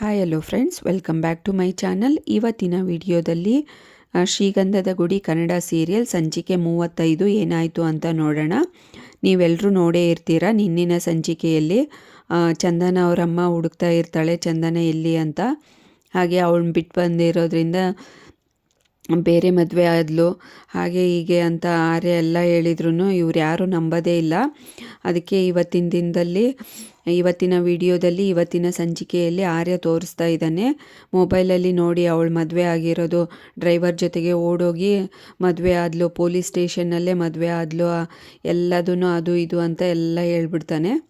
Hi hello friends welcome back to my channel ಇವತ್ತಿನ ವಿಡಿಯೋದಲ್ಲಿ ಶ್ರೀಗಂಧದ ಗುಡಿ ಕನ್ನಡ ಸೀರಿಯಲ್ ಸಂಚಿಕೆ ಮೂವತ್ತೈದು ಏನಾಯಿತು ಅಂತ ನೋಡೋಣ. ನೀವೆಲ್ಲರೂ ನೋಡೇ ಇರ್ತೀರ? ನಿನ್ನಿನ ಸಂಚಿಕೆಯಲ್ಲಿ ಚಂದನ ಅವರಮ್ಮ ಹುಡುಕ್ತಾ ಇರ್ತಾಳೆ, ಚಂದನ ಎಲ್ಲಿ ಅಂತ. ಹಾಗೆ ಅವಳು ಬಿಟ್ಟು ಬಂದಿರೋದ್ರಿಂದ ಬೇರೆ ಮದುವೆ ಆದ್ಲು. ಹಾಗೆ ಹೀಗೆ ಅಂತ ಆರ್ಯ ಎಲ್ಲ ಹೇಳಿದ್ರು ಇವ್ರು ಯಾರು ನಂಬೋದೇ ಇಲ್ಲ. ಅದಕ್ಕೆ ಇವತ್ತಿನ ದಿನದಲ್ಲಿ, ಇವತ್ತಿನ ವಿಡಿಯೋದಲ್ಲಿ, ಇವತ್ತಿನ ಸಂಚಿಕೆಯಲ್ಲಿ ಆರ್ಯ ತೋರಿಸ್ತಾ ಇದ್ದಾನೆ. ಮೊಬೈಲಲ್ಲಿ ನೋಡಿ ಅವಳು ಮದುವೆ ಆಗಿರೋದು. ಡ್ರೈವರ್ ಜೊತೆಗೆ ಓಡೋಗಿ ಮದುವೆ ಆದ್ಲು, ಪೊಲೀಸ್ ಸ್ಟೇಷನ್ನಲ್ಲೇ ಮದುವೆ ಆದ್ಲು. ಎಲ್ಲದೂ ಅದು ಇದು ಅಂತ ಎಲ್ಲ ಹೇಳ್ಬಿಡ್ತಾನೆ.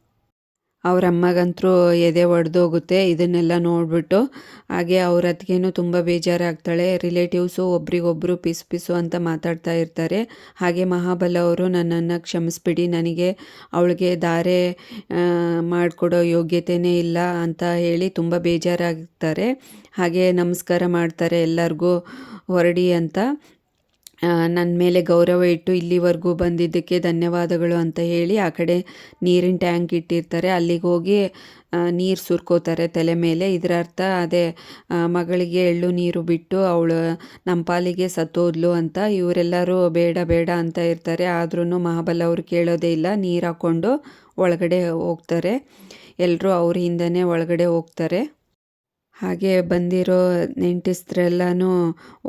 ಅವ್ರ ಅಮ್ಮಗಂತೂ ಎದೆ ಒಡೆದೋಗುತ್ತೆ, ಇದನ್ನೆಲ್ಲ ನೋಡಿಬಿಟ್ಟು. ಹಾಗೆ ಅವ್ರ ಅತ್ತಿಗೆನೂ ತುಂಬ ಬೇಜಾರಾಗ್ತಾಳೆ. ರಿಲೇಟಿವ್ಸು ಒಬ್ರಿಗೊಬ್ರು ಪಿಸು ಪಿಸು ಅಂತ ಮಾತಾಡ್ತಾ ಇರ್ತಾರೆ. ಹಾಗೆ ಮಹಾಬಲ ಅವರು ನನ್ನನ್ನು ಕ್ಷಮಿಸ್ಬಿಡಿ, ನನಗೆ ಅವಳಿಗೆ ದಾರೆ ಮಾಡಿಕೊಡೋ ಯೋಗ್ಯತೆಯೇ ಇಲ್ಲ ಅಂತ ಹೇಳಿ ತುಂಬ ಬೇಜಾರಾಗ್ತಾರೆ. ಹಾಗೆ ನಮಸ್ಕಾರ ಮಾಡ್ತಾರೆ ಎಲ್ಲರಿಗೂ, ಹೊರಡಿ ಅಂತ. ನನ್ನ ಮೇಲೆ ಗೌರವ ಇಟ್ಟು ಇಲ್ಲಿವರೆಗೂ ಬಂದಿದ್ದಕ್ಕೆ ಧನ್ಯವಾದಗಳು ಅಂತ ಹೇಳಿ ಆ ಕಡೆ ನೀರಿನ ಟ್ಯಾಂಕ್ ಇಟ್ಟಿರ್ತಾರೆ. ಅಲ್ಲಿಗೆ ಹೋಗಿ ನೀರು ಸುರ್ಕೋತಾರೆ ತಲೆ ಮೇಲೆ. ಇದರ ಅರ್ಥ ಅದೇ ಮಗಳಿಗೆ ಎಳ್ಳು ನೀರು ಬಿಟ್ಟು ಅವಳು ನಮ್ಮ ಪಾಲಿಗೆ ಸತ್ತೋದ್ಲು ಅಂತ. ಇವರೆಲ್ಲರೂ ಬೇಡ ಬೇಡ ಅಂತ ಇರ್ತಾರೆ. ಆದ್ರೂ ಮಹಾಬಲ ಅವರು ಕೇಳೋದೇ ಇಲ್ಲ. ನೀರು ಹಾಕ್ಕೊಂಡು ಒಳಗಡೆ ಹೋಗ್ತಾರೆ. ಎಲ್ಲರೂ ಅವ್ರ ಹಿಂದನೇ ಒಳಗಡೆ ಹೋಗ್ತಾರೆ. ಹಾಗೆ ಬಂದಿರೋ ನೆಂಟಸ್ತರೆಲ್ಲನೂ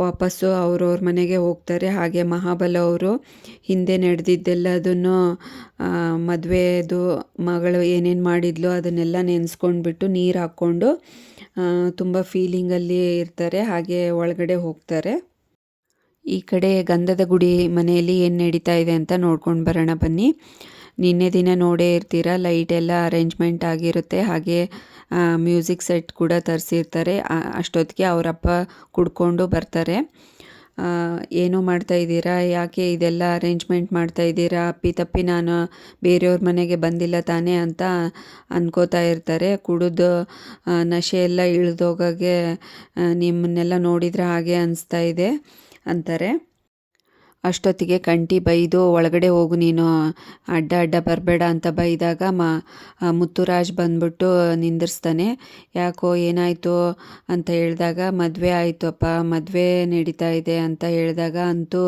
ವಾಪಸ್ಸು ಅವ್ರವ್ರ ಮನೆಗೆ ಹೋಗ್ತಾರೆ. ಹಾಗೆ ಮಹಾಬಲ ಅವರು ಹಿಂದೆ ನಡೆದಿದ್ದೆಲ್ಲದನ್ನು ಮದುವೆದು ಮಗಳು ಏನೇನು ಮಾಡಿದ್ಲು ಅದನ್ನೆಲ್ಲ ನೆನೆಸ್ಕೊಂಡ್ಬಿಟ್ಟು ನೀರು ಹಾಕ್ಕೊಂಡು ತುಂಬ ಫೀಲಿಂಗಲ್ಲಿ ಇರ್ತಾರೆ. ಹಾಗೆ ಒಳಗಡೆ ಹೋಗ್ತಾರೆ. ಈ ಕಡೆ ಗಂಧದ ಗುಡಿ ಮನೆಯಲ್ಲಿ ಏನು ನಡೀತಾ ಇದೆ ಅಂತ ನೋಡ್ಕೊಂಡು ಬರೋಣ ಬನ್ನಿ. ನಿನ್ನೆ ದಿನ ನೋಡೇ ಇರ್ತೀರ? ಲೈಟ್ ಎಲ್ಲ ಅರೇಂಜ್ಮೆಂಟ್ ಆಗಿರುತ್ತೆ. ಹಾಗೆ ಮ್ಯೂಸಿಕ್ ಸೆಟ್ ಕೂಡ ತರಿಸಿರ್ತಾರೆ. ಅಷ್ಟೊತ್ತಿಗೆ ಅವರಪ್ಪ ಕುಡ್ಕೊಂಡು ಬರ್ತಾರೆ. ಏನು ಮಾಡ್ತಾ ಇದ್ದೀರಾ? ಯಾಕೆ ಇದೆಲ್ಲ ಅರೇಂಜ್ಮೆಂಟ್ ಮಾಡ್ತಾ ಇದ್ದೀರಾ? ಅಪ್ಪಿ ತಪ್ಪಿ ನಾನು ಬೇರೆಯವ್ರ ಮನೆಗೆ ಬಂದಿಲ್ಲ ತಾನೇ ಅಂತ ಅನ್ಕೋತಾ ಇರ್ತಾರೆ. ಕುಡಿದು ನಶೆ ಎಲ್ಲ ಇಳಿದೋಗಾಗೆ ನಿಮ್ಮನ್ನೆಲ್ಲ ನೋಡಿದರೆ ಹಾಗೆ ಅನಿಸ್ತಾ ಇದೆ ಅಂತಾರೆ. ಅಷ್ಟೊತ್ತಿಗೆ ಕಂಟಿ ಬೈದು, ಒಳಗಡೆ ಹೋಗು ನೀನು, ಅಡ್ಡ ಅಡ್ಡ ಬರಬೇಡ ಅಂತ ಬೈದಾಗ ಮ ಮುತ್ತುರಾಜ್ ಬಂದ್ಬಿಟ್ಟು ನಿಂದಿರ್ಸ್ತಾನೆ. ಯಾಕೋ, ಏನಾಯಿತು? ಅಂತ ಹೇಳಿದಾಗ, ಮದುವೆ ಆಯಿತಪ್ಪ, ಮದುವೆ ನಡೀತಾ ಇದೆ ಅಂತ ಹೇಳಿದಾಗ ಅಂತೂ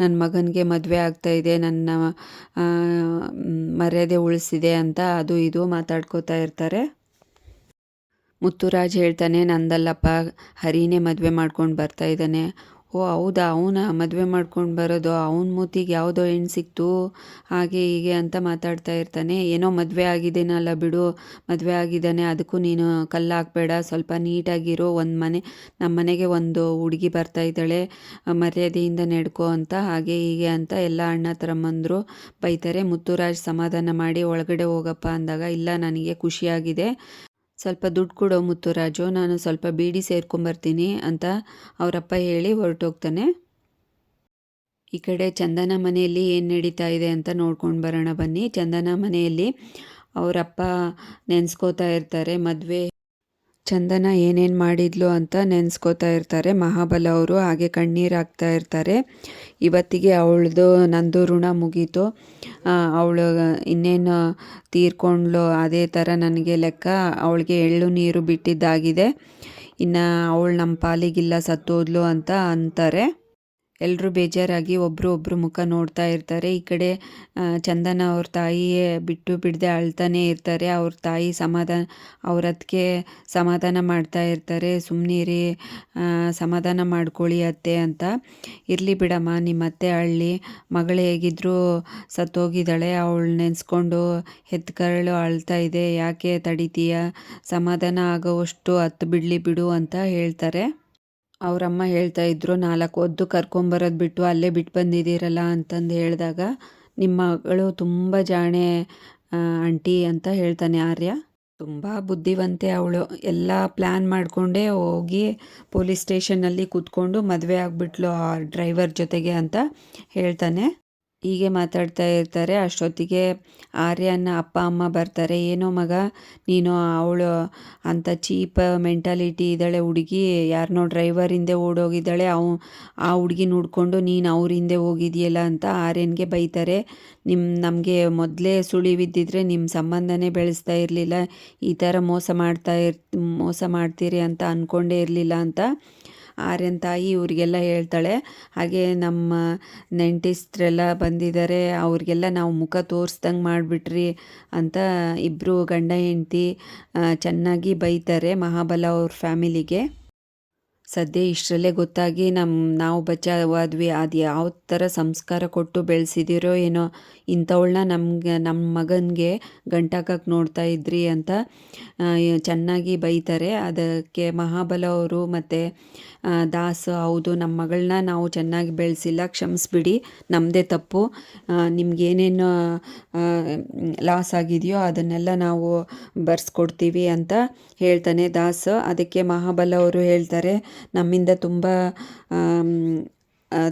ನನ್ನ ಮಗನಿಗೆ ಮದುವೆ ಇದೆ, ನನ್ನ ಮರ್ಯಾದೆ ಉಳಿಸಿದೆ ಅಂತ ಅದು ಇದು ಮಾತಾಡ್ಕೋತಾ ಇರ್ತಾರೆ. ಮುತ್ತುರಾಜ್ ಹೇಳ್ತಾನೆ, ನಂದಲ್ಲಪ್ಪ, ಹರಿನೇ ಮದುವೆ ಮಾಡ್ಕೊಂಡು ಬರ್ತಾ ಇದ್ದಾನೆ. ಓ, ಹೌದಾ? ಅವನ? ಮದುವೆ ಮಾಡ್ಕೊಂಡು ಬರೋದು. ಅವನ ಮೂತಿಗೆ ಯಾವುದೋ ಹೆಣ್ಣು ಸಿಕ್ತು. ಹಾಗೆ ಹೀಗೆ ಅಂತ ಮಾತಾಡ್ತಾ ಇರ್ತಾನೆ. ಏನೋ ಮದುವೆ ಆಗಿದ್ದೇನಲ್ಲ ಬಿಡು. ಮದುವೆ ಆಗಿದ್ದಾನೆ. ಅದಕ್ಕೂ ನೀನು ಕಲ್ಲು ಹಾಕಬೇಡ ಸ್ವಲ್ಪ ನೀಟಾಗಿರೋ ಒಂದು ಮನೆ ನಮ್ಮ ಮನೆಗೆ ಒಂದು ಹುಡುಗಿ ಬರ್ತಾ ಇದ್ದಾಳೆ. ಮರ್ಯಾದೆಯಿಂದ ನಡ್ಕೋ ಅಂತ, ಹಾಗೆ ಹೀಗೆ ಅಂತ ಎಲ್ಲ ಅಣ್ಣ ತರಮ್ಮಂದರು ಬೈತಾರೆ. ಮುತ್ತುರಾಜ್ ಸಮಾಧಾನ ಮಾಡಿ, ಒಳಗಡೆ ಹೋಗಪ್ಪ ಅಂದಾಗ, ಇಲ್ಲ, ನನಗೆ ಖುಷಿಯಾಗಿದೆ. ಸ್ವಲ್ಪ ದುಡ್ಡು ಕೊಡೋ ಮುತ್ತುರಾಜು, ನಾನು ಸ್ವಲ್ಪ ಬೀಡಿ ಸೇರ್ಕೊಂಬರ್ತೀನಿ ಅಂತ ಅವರಪ್ಪ ಹೇಳಿ ಹೊರಟೋಗ್ತಾನೆ. ಈ ಕಡೆ ಚಂದನ ಮನೆಯಲ್ಲಿ ಏನು ನಡೀತಾ ಇದೆ ಅಂತ ನೋಡ್ಕೊಂಡು ಬರೋಣ ಬನ್ನಿ. ಚಂದನ ಮನೆಯಲ್ಲಿ ಅವರಪ್ಪ ನೆನೆಸ್ಕೋತಾ ಇರ್ತಾರೆ, ಮದುವೆ ಚಂದನ ಏನೇನು ಮಾಡಿದ್ಲು ಅಂತ ನೆನೆಸ್ಕೋತಾ ಇರ್ತಾರೆ. ಮಹಾಬಲ ಅವರು ಹಾಗೆ ಕಣ್ಣೀರು ಹಾಕ್ತಾ ಇರ್ತಾರೆ. ಇವತ್ತಿಗೆ ಅವಳದು ನಂದು ಋಣ ಮುಗೀತು. ಅವಳು ಇನ್ನೇನು ತೀರ್ಕೊಂಡ್ಲು ಅದೇ ಥರ ನನಗೆ ಲೆಕ್ಕ. ಅವಳಿಗೆ ಎಳ್ಳು ನೀರು ಬಿಟ್ಟಿದ್ದಾಗಿದೆ. ಇನ್ನು ಅವಳು ನಮ್ಮ ಪಾಲಿಗಿಲ್ಲ ಸತ್ತೋದ್ಲು ಅಂತ ಅಂತಾರೆ. ಎಲ್ಲರೂ ಬೇಜಾರಾಗಿ ಒಬ್ಬರು ಒಬ್ಬರು ಮುಖ ನೋಡ್ತಾ ಇರ್ತಾರೆ. ಈ ಕಡೆ ಚಂದನ ಅವ್ರ ತಾಯಿಯೇ ಬಿಟ್ಟು ಬಿಡದೆ ಅಳ್ತಾನೆ ಇರ್ತಾರೆ. ಅವ್ರ ತಾಯಿ ಸಮಾಧಾನ ಅವ್ರ ಅದಕ್ಕೆ ಸಮಾಧಾನ ಮಾಡ್ತಾ ಇರ್ತಾರೆ. ಸುಮ್ಮನಿರಿ ಸಮಾಧಾನ ಮಾಡ್ಕೊಳ್ಳಿ ಅತ್ತೆ ಅಂತ. ಇರಲಿ ಬಿಡಮ್ಮ, ನಿಮ್ಮ ಅತ್ತೆ ಅಳ್ಳಿ ಮಗಳು ಹೇಗಿದ್ರು ಸತ್ತೋಗಿದ್ದಾಳೆ. ಅವಳು ನೆನೆಸ್ಕೊಂಡು ಹೆತ್ಕರಳು ಅಳ್ತಾ ಇದೆ. ಯಾಕೆ ತಡಿತೀಯ? ಸಮಾಧಾನ ಆಗೋವಷ್ಟು ಹತ್ತು ಬಿಡಲಿ ಬಿಡು ಅಂತ ಹೇಳ್ತಾರೆ. ಅವರಮ್ಮ ಹೇಳ್ತಾ ಇದ್ರು, ನಾಲ್ಕು ಹೊದ್ದು ಕರ್ಕೊಂಬರೋದು ಬಿಟ್ಟು ಅಲ್ಲೇ ಬಿಟ್ಟು ಬಂದಿದ್ದೀರಲ್ಲ ಅಂತಂದು ಹೇಳಿದಾಗ ನಿಮ್ಮ ಮಗಳು ತುಂಬ ಜಾಣೆ ಆಂಟಿ ಅಂತ ಹೇಳ್ತಾನೆ ಆರ್ಯ. ತುಂಬ ಬುದ್ಧಿವಂತೆ ಅವಳು. ಎಲ್ಲ ಪ್ಲ್ಯಾನ್ ಮಾಡಿಕೊಂಡೇ ಹೋಗಿ ಪೊಲೀಸ್ ಸ್ಟೇಷನ್ನಲ್ಲಿ ಕೂತ್ಕೊಂಡು ಮದುವೆ ಆಗಿಬಿಟ್ಲು ಆ ಡ್ರೈವರ್ ಜೊತೆಗೆ, ಅಂತ ಹೇಳ್ತಾನೆ. ಹೀಗೆ ಮಾತಾಡ್ತಾ ಇರ್ತಾರೆ. ಅಷ್ಟೊತ್ತಿಗೆ ಆರ್ಯನ ಅಪ್ಪ, ಅಮ್ಮ ಬರ್ತಾರೆ. ಏನೋ ಮಗ, ನೀನು ಅವಳು ಅಂತ ಚೀಪ್ ಮೆಂಟಾಲಿಟಿ ಇದ್ದಾಳೆ ಹುಡುಗಿ. ಯಾರನ್ನೋ ಡ್ರೈವರ್ ಹಿಂದೆ ಓಡೋಗಿದ್ದಾಳೆ. ಅವ, ಆ ಹುಡುಗಿ ನೋಡಿಕೊಂಡು, ನೀನು ಅವ್ರ ಹಿಂದೆ ಹೋಗಿದೆಯಲ್ಲ ಅಂತ ಆರ್ಯನ್ಗೆ ಬೈತಾರೆ. ನಿಮ್ಮ ನಮಗೆ ಮೊದಲೇ ಸುಳಿವಿದ್ದಿದ್ರೆ ನಿಮ್ಮ ಸಂಬಂಧನೇ ಬೆಳೆಸ್ತಾ ಇರಲಿಲ್ಲ. ಈ ಥರ ಮೋಸ ಮಾಡ್ತಾ ಇರ್, ಮೋಸ ಮಾಡ್ತೀರಿ ಅಂತ ಅಂದ್ಕೊಂಡೇ ಇರಲಿಲ್ಲ ಅಂತ ಆರ್ಯನ್ ತಾಯಿ ಇವರಿಗೆಲ್ಲ ಹೇಳ್ತಾಳೆ. ಹಾಗೆ ನಮ್ಮ ನೆಂಟಿಸ್ಟ್ರೆಲ್ಲ ಬಂದಿದ್ದಾರೆ. ಅವ್ರಿಗೆಲ್ಲ ನಾವು ಮುಖ ತೋರಿಸ್ದಂಗೆ ಮಾಡಿಬಿಟ್ರಿ ಅಂತ ಇಬ್ಬರು ಗಂಡ ಹೆಂಡ್ತಿ ಚೆನ್ನಾಗಿ ಬೈತಾರೆ ಮಹಾಬಲ ಅವ್ರ ಫ್ಯಾಮಿಲಿಗೆ. ಸದ್ಯ ಇಷ್ಟರಲ್ಲೇ ಗೊತ್ತಾಗಿ ನಮ್ಮ ನಾವು ಬಚಾವಾದ್ವಿ, ಅದು ಯಾವ ಥರ ಸಂಸ್ಕಾರ ಕೊಟ್ಟು ಬೆಳೆಸಿದಿರೋ ಏನೋ ಇಂಥವಳನ್ನ ನಮ್ಗೆ ನಮ್ಮ ಮಗನಿಗೆ ಗಂಟಾಕಕ್ಕೆ ನೋಡ್ತಾ ಇದ್ರಿ ಅಂತ ಚೆನ್ನಾಗಿ ಬೈತಾರೆ. ಅದಕ್ಕೆ ಮಹಾಬಲ ಅವರು ಮತ್ತು ದಾಸ್ ಹೌದು ನಮ್ಮ ಮಗಳನ್ನ ನಾವು ಚೆನ್ನಾಗಿ ಬೆಳೆಸಿಲ್ಲ, ಕ್ಷಮಿಸ್ಬಿಡಿ ನಮ್ಮದೇ ತಪ್ಪು. ನಿಮ್ಗೇನೇನು ಲಾಸ್ ಆಗಿದೆಯೋ ಅದನ್ನೆಲ್ಲ ನಾವು ಬರ್ಸ್ಕೊಡ್ತೀವಿ ಅಂತ ಹೇಳ್ತಾನೆ ದಾಸ್. ಅದಕ್ಕೆ ಮಹಾಬಲ ಅವರು ಹೇಳ್ತಾರೆ ನಮ್ಮಿಂದ ತುಂಬ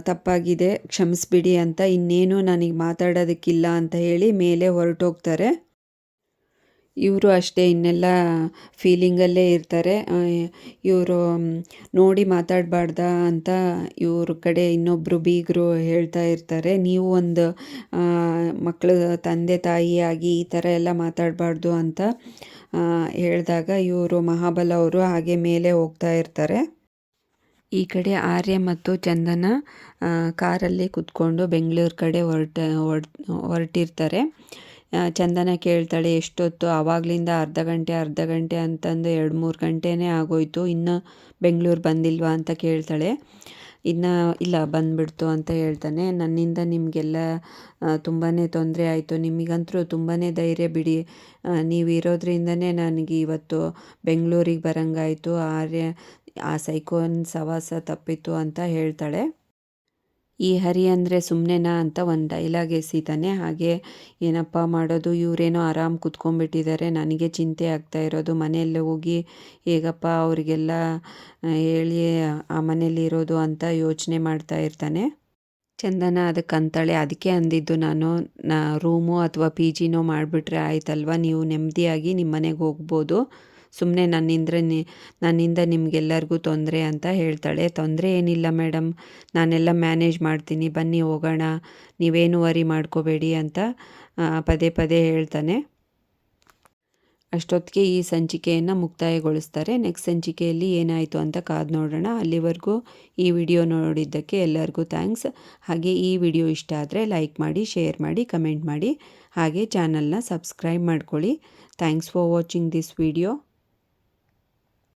ತಪ್ಪಾಗಿದೆ, ಕ್ಷಮಿಸ್ಬಿಡಿ ಅಂತ ಇನ್ನೇನು ನನಗೆ ಮಾತಾಡೋದಕ್ಕಿಲ್ಲ ಅಂತ ಹೇಳಿ ಮೇಲೆ ಹೊರಟೋಗ್ತಾರೆ. ಇವರು ಅಷ್ಟೇ, ಇನ್ನೆಲ್ಲ ಫೀಲಿಂಗಲ್ಲೇ ಇರ್ತಾರೆ. ಇವರು ನೋಡಿ ಮಾತಾಡಬಾರ್ದ ಅಂತ ಇವ್ರ ಕಡೆ ಇನ್ನೊಬ್ಬರು ಬೀಗರು ಹೇಳ್ತಾ ಇರ್ತಾರೆ. ನೀವು ಒಂದು ಮಕ್ಕಳು ತಂದೆ ತಾಯಿಯಾಗಿ ಈ ಥರ ಎಲ್ಲ ಮಾತಾಡಬಾರ್ದು ಅಂತ ಹೇಳಿದಾಗ ಇವರು ಮಹಾಬಲ ಅವರು ಹಾಗೆ ಮೇಲೆ ಹೋಗ್ತಾ ಇರ್ತಾರೆ. ಈ ಕಡೆ ಆರ್ಯ ಮತ್ತು ಚಂದನ ಕಾರಲ್ಲಿ ಕುತ್ಕೊಂಡು ಬೆಂಗಳೂರು ಕಡೆ ಹೊರಟ ಹೊರಟಿರ್ತಾರೆ. ಚಂದನ ಕೇಳ್ತಾಳೆ, ಎಷ್ಟೊತ್ತು? ಆವಾಗಲಿಂದ ಅರ್ಧ ಗಂಟೆ ಅರ್ಧ ಗಂಟೆ ಅಂತಂದು ಎರಡು ಮೂರು ಗಂಟೆನೇ ಆಗೋಯ್ತು. ಇನ್ನು ಬೆಂಗಳೂರು ಬಂದಿಲ್ವಾ? ಅಂತ ಕೇಳ್ತಾಳೆ. ಇನ್ನು ಇಲ್ಲ, ಬಂದುಬಿಡ್ತು ಅಂತ ಹೇಳ್ತಾನೆ. ನನ್ನಿಂದ ನಿಮಗೆಲ್ಲ ತುಂಬಾ ತೊಂದರೆ ಆಯಿತು. ನಿಮಗಂತರೂ ತುಂಬಾ ಧೈರ್ಯ ಬಿಡಿ. ನೀವು ಇರೋದ್ರಿಂದನೇ ನನಗೆ ಇವತ್ತು ಬೆಂಗಳೂರಿಗೆ ಬರಂಗಾಯಿತು. ಆರ್ಯ ಆ ಸೈಕೋನ್ ಸವಾಸ ತಪ್ಪಿತು ಅಂತ ಹೇಳ್ತಾಳೆ. ಈ ಹರಿ ಅಂದರೆ ಸುಮ್ಮನೆನಾ ಅಂತ ಒಂದು ಡೈಲಾಗ್ ಎಸಿತಾನೆ. ಹಾಗೆ, ಏನಪ್ಪ ಮಾಡೋದು? ಇವರೇನೋ ಆರಾಮ್ ಕುತ್ಕೊಂಡ್ಬಿಟ್ಟಿದ್ದಾರೆ ನನಗೆ ಚಿಂತೆ ಆಗ್ತಾ ಇರೋದು. ಮನೆಯಲ್ಲೇ ಹೋಗಿ ಹೇಗಪ್ಪ ಅವರಿಗೆಲ್ಲ ಹೇಳಿ ಆ ಮನೇಲಿ ಇರೋದು ಅಂತ ಯೋಚನೆ ಮಾಡ್ತಾ ಇರ್ತಾನೆ. ಚಂದನ ಅದಕ್ಕೆ ಅಂತಾಳೆ. ಅದಕ್ಕೆ ಅಂದಿದ್ದು ನಾನು. ನಾ ರೂಮು ಅಥವಾ ಪಿ ಜಿನೋ ಮಾಡಿಬಿಟ್ರೆ ಆಯ್ತಲ್ವ? ನೀವು ನೆಮ್ಮದಿಯಾಗಿ ನಿಮ್ಮ ಮನೆಗೆ ಹೋಗ್ಬೋದು. ಸುಮ್ಮನೆ ನನ್ನಿಂದ ನನ್ನಿಂದ ನಿಮಗೆಲ್ಲರಿಗೂ ತೊಂದರೆ ಅಂತ ಹೇಳ್ತಾಳೆ. ತೊಂದರೆ ಏನಿಲ್ಲ ಮೇಡಮ್ ನಾನೆಲ್ಲ ಮ್ಯಾನೇಜ್ ಮಾಡ್ತೀನಿ, ಬನ್ನಿ ಹೋಗೋಣ, ನೀವೇನು ವರಿ ಮಾಡ್ಕೋಬೇಡಿ ಅಂತ ಪದೇ ಪದೇ ಹೇಳ್ತಾನೆ. ಅಷ್ಟೊತ್ತಿಗೆ ಈ ಸಂಚಿಕೆಯನ್ನು ಮುಕ್ತಾಯಗೊಳಿಸ್ತಾರೆ. ನೆಕ್ಸ್ಟ್ ಸಂಚಿಕೆಯಲ್ಲಿ ಏನಾಯಿತು ಅಂತ ಕಾದು ನೋಡೋಣ. ಅಲ್ಲಿವರೆಗೂ ಈ ವಿಡಿಯೋ ನೋಡಿದ್ದಕ್ಕೆ ಎಲ್ಲರಿಗೂ ಥ್ಯಾಂಕ್ಸ್. ಹಾಗೆ ಈ ವಿಡಿಯೋ ಇಷ್ಟ ಆದರೆ ಲೈಕ್ ಮಾಡಿ, ಶೇರ್ ಮಾಡಿ, ಕಮೆಂಟ್ ಮಾಡಿ. ಹಾಗೆ ಚಾನಲ್ನ ಸಬ್ಸ್ಕ್ರೈಬ್ ಮಾಡ್ಕೊಳ್ಳಿ. Thanks for watching this video.